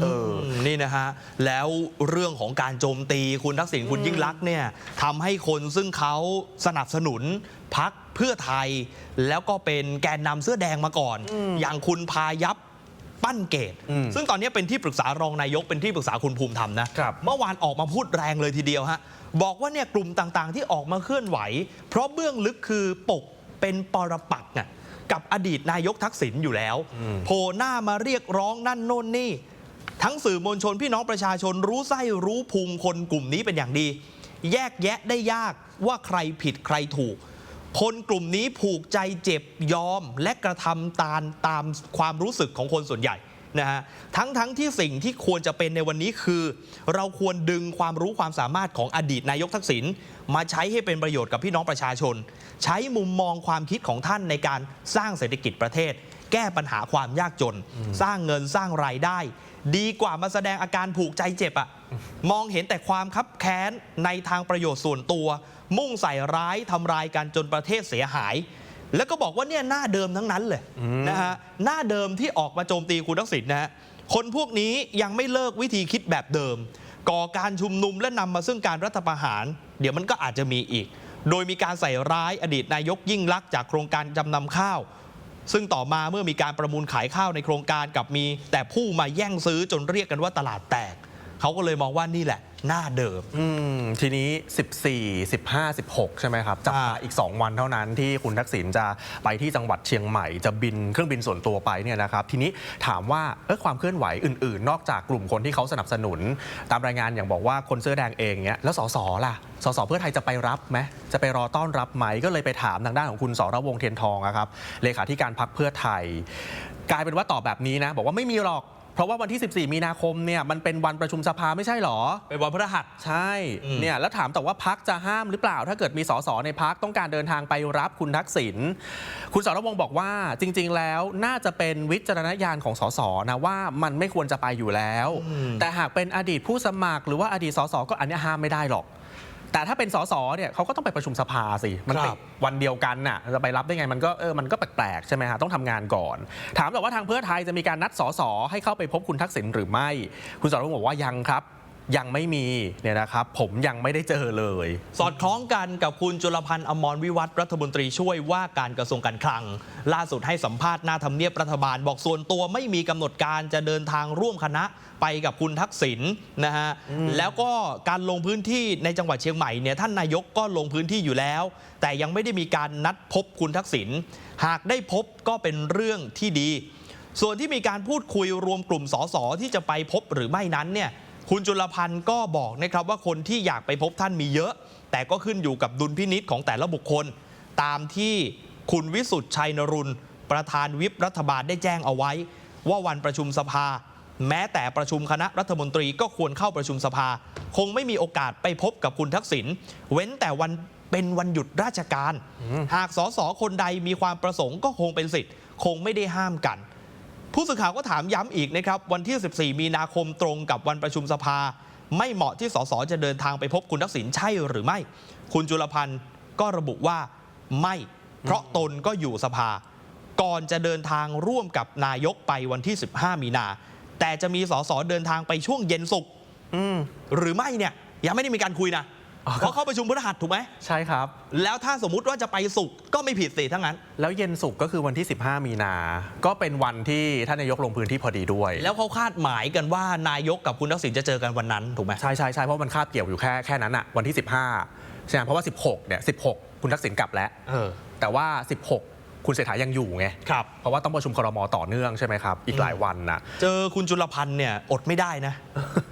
เออมนี่นะฮะ แล้วเรื่องของการโจมตีคุณทักษิณคุณยิ่งลักษณ์เนี่ยทำให้คนซึ่งเขาสนับสนุนพักเพื่อไทย แล้วก็เป็นแกนนำเสื้อแดงมาก่อน อย่างคุณพายับปั้นเกต อืม ซึ่งตอนนี้เป็นที่ปรึกษารองนายกเป็นที่ปรึกษาคุณภูมิธรรมนะ ครับ เมื่อวานออกมาพูดแรงเลยทีเดียวฮะ บอกว่าเนี่ยกลุ่มต่างๆ ที่ออกมาเคลื่อนไหว เพราะเบื้องลึกคือปกเป็นปรปักษ์น่ะกับอดีตนายกทักษิณอยู่แล้ว โผล่หน้ามาเรียกร้องนั่นโน่นนี่ ทั้งสื่อมวลชนพี่น้องประชาชนรู้ไส้รู้พุงคนกลุ่มนี้เป็นอย่างดี แยกแยะได้ยากว่าใครผิดใครถูก คนกลุ่มนี้ผูกใจเจ็บยอมและกระทำตามตามความรู้สึกของคนส่วนใหญ่นะฮะทั้งทั้งที่สิ่งที่ควรจะเป็นในวันนี้คือ เราควรดึงความรู้ความสามารถของอดีตนายกทักษิณมาใช้ให้เป็นประโยชน์กับพี่น้องประชาชน ใช้มุมมองความคิดของท่านในการสร้างเศรษฐกิจประเทศ แก้ปัญหาความยากจน สร้างเงินสร้างรายได้ ดีกว่ามาแสดงอาการผูกใจเจ็บอะมองเห็นแต่ความคับแค้นในทางประโยชน์ส่วนตัว มุ่งใส่ร้ายทำลายกันจนประเทศเสียหาย แล้วก็บอกว่าเนี่ยหน้าเดิมทั้งนั้นเลยนะฮะหน้าเดิมที่ออกมาโจมตีคุณทักษิณนะฮะคนพวกนี้ยังไม่เลิกวิธีคิดแบบเดิม ก่อการชุมนุมและนำมาซึ่งการรัฐประหาร เดี๋ยวมันก็อาจจะมีอีก โดยมีการใส่ร้ายอดีตนายกยิ่งลักษณ์จากโครงการจำนำข้าว ซึ่งต่อมาเมื่อมีการประมูลขายข้าวในโครงการกับมีแต่ผู้มาแย่งซื้อจนเรียกกันว่าตลาดแตก เขาก็เลยมองว่านี่แหละหน้าเดิม อืมทีนี้ 14 15 16 ใช่ไหมครับ จับตาอ่าอีก 2 วันเท่านั้นที่คุณทักษิณจะไปที่จังหวัดเชียงใหม่จะบินเครื่องบินส่วนตัวไปเนี่ยนะครับทีนี้ถามว่าเออความเคลื่อนไหวอื่นๆ นอกจากกลุ่มคนที่เขาสนับสนุน ตามรายงานอย่างบอกว่าคนเสื้อแดงเองเนี่ยแล้วสสล่ะสสเพื่อไทยจะไปรับไหมจะไปรอต้อนรับไหมก็เลยไปถามทางด้านของคุณสรวงศ์เทียนทองอะครับเลขาธิการพักเพื่อไทย กลายเป็นว่าตอบแบบนี้นะ บอกว่าไม่มีหรอก เพราะว่าวันที่ 14 มีนาคมเนี่ยมันเป็นวันประชุมสภาไม่ใช่หรอ เป็นวันพฤหัส ใช่อืม เนี่ยแล้วถามแต่ว่าพักจะห้ามหรือเปล่า ถ้าเกิดมีสสในพักต้องการเดินทางไปรับคุณทักษิณคุณสรวงศ์บอกว่าจริง ๆ แล้วน่าจะเป็นวิจารณญาณของสสนะว่ามันไม่ควรจะไปอยู่แล้ว แต่หากเป็นอดีตผู้สมัคร หรือว่าอดีตสสก็อันเนี้ยห้ามไม่ได้หรอก แต่ถ้าเป็นสสเนี่ยเขาก็ต้องไปประชุมสภาสิมันครับติดวันเดียวกันน่ะจะไปรับได้ไงมันก็เออมันก็แปลกๆใช่ไหมฮะต้องทำงานก่อน ถามแต่ว่าทางเพื่อไทยจะมีการนัดสสให้เข้าไปพบคุณทักษิณหรือไม่ คุณสรวงศ์บอกว่ายังครับ ยังไม่มีเนี่ยนะครับ ผมยังไม่ได้เจอเลย สอดคล้องกันกับคุณจุลพันธ์อมรวิวัฒน์รัฐมนตรีช่วยว่าการกระทรวงการคลัง ล่าสุดให้สัมภาษณ์หน้าทำเนียบรัฐบาล บอกส่วนตัวไม่มีกำหนดการจะเดินทางร่วมคณะไปกับคุณทักษิณนะฮะแล้วก็การลงพื้นที่ในจังหวัดเชียงใหม่เนี่ยท่านนายกก็ลงพื้นที่อยู่แล้ว แต่ยังไม่ได้มีการนัดพบคุณทักษิณหากได้พบก็เป็นเรื่องที่ดี ส่วนที่มีการพูดคุยรวมกลุ่มสสที่จะไปพบหรือไม่นั้นเนี่ย คุณจุลพันธ์ก็บอกนะครับว่าคนที่อยากไปพบท่านมีเยอะ แต่ก็ขึ้นอยู่กับดุลพินิษของแต่ละบุคคล ตามที่คุณวิสุทธ์ชัยนรุนประธานวิปรัฐบาลได้แจ้งเอาไว้ ว่าวันประชุมสภา แม้แต่ประชุมคณะรัฐมนตรีก็ควรเข้าประชุมสภา คงไม่มีโอกาสไปพบกับคุณทักษิณเว้นแต่วันเป็นวันหยุดราชการ หากสสคนใดมีความประสงค์ก็คงเป็นสิทธิ์ คงไม่ได้ห้ามกัน ผู้สื่อข่าวก็ถามย้ำอีกนะครับวันที่ 14 มีนาคมตรงกับวันประชุมสภา ไม่เหมาะที่สสจะเดินทางไปพบคุณทักษิณใช่หรือไม่ คุณจุลพันธ์ก็ระบุว่าไม่ เพราะตนก็อยู่สภา ก่อนจะเดินทางร่วมกับนายกไปวันที่ 15 มีนา แต่จะมีสสเดินทางไปช่วงเย็นศุกร์อืมหรือไม่เนี่ยยังไม่ได้มีการคุยนะ อ๋อ เพราะเข้าประชุมพฤหัสถูกไหม ใช่ครับ แล้วถ้าสมมุติว่าจะไปศุกร์ก็ไม่ผิดสิทั้งนั้น แล้วเย็นสุกร์ก็คือวันที่ 15 มีนา ก็เป็นวันที่ท่านนายกลงพื้นที่พอดีด้วย แล้วเขาคาดหมายกันว่านายกกับคุณทักษิณจะเจอกันวันนั้นถูกไหมใช่ใช่ใช่เพราะมันคาบเกี่ยวอยู่แค่แค่นั้นอะวันที่ 15ใช่ไหมเพราะว่า 16เนี่ย16 คุณทักษิณกลับแล้ว เออ แต่ว่า 16 คุณเศรษฐายังอยู่ไง ครับ เพราะว่าต้องประชุมครมต่อเนื่องใช่ไหมครับ อีกหลายวันนะเจอคุณจุลพันธ์เนี่ยอดไม่ได้นะ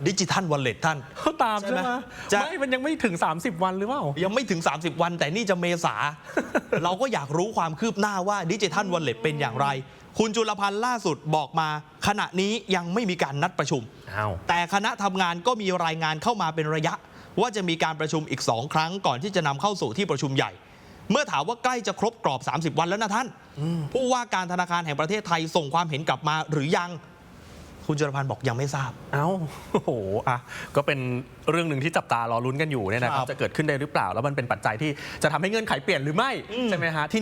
ดิจิทัลวอลเล็ตท่าน ตามใช่ใช่ไหไหมมจะ ไม่มันยังไม่ถึง 30 วันหรือเปล่า ยังไม่ถึง 30 วัน แต่นี่จะเมษา เราก็อยากรู้ความคืบหน้าว่าดิจิทัลวอลเล็ตเป็นอย่างไร คุณจุลพันธ์ล่าสุดบอกมา ขณะนี้ยังไม่มีการนัดประชุม อ้าว แต่คณะทำงานก็มีรายงานเข้ามาเป็นระยะ ว่าจะมีการประชุมอีกสองครั้งก่อนที่จะนำเข้าสู่ที่ประชุมใหญ่ เมื่อถามว่าใกล้จะครบกรอบ 30 วันแล้วนะท่าน ผู้ว่าการธนาคารแห่งประเทศไทยส่งความเห็นกลับมาหรือยังคุณจุลพันธ์บอกยังไม่ทราบ เอ้าโอ้โหอะก็เป็นเรื่องหนึ่งที่จับตารอลุ้นกันอยู่เนี่ยนะครัครับบจะเกิดขึ้นได้หรือเปล่า แล้วมันเป็นปัจจัยที่จะทำให้เงื่อนไขเปลี่ยนหรือไม่อืมใช่ไหมฮะที่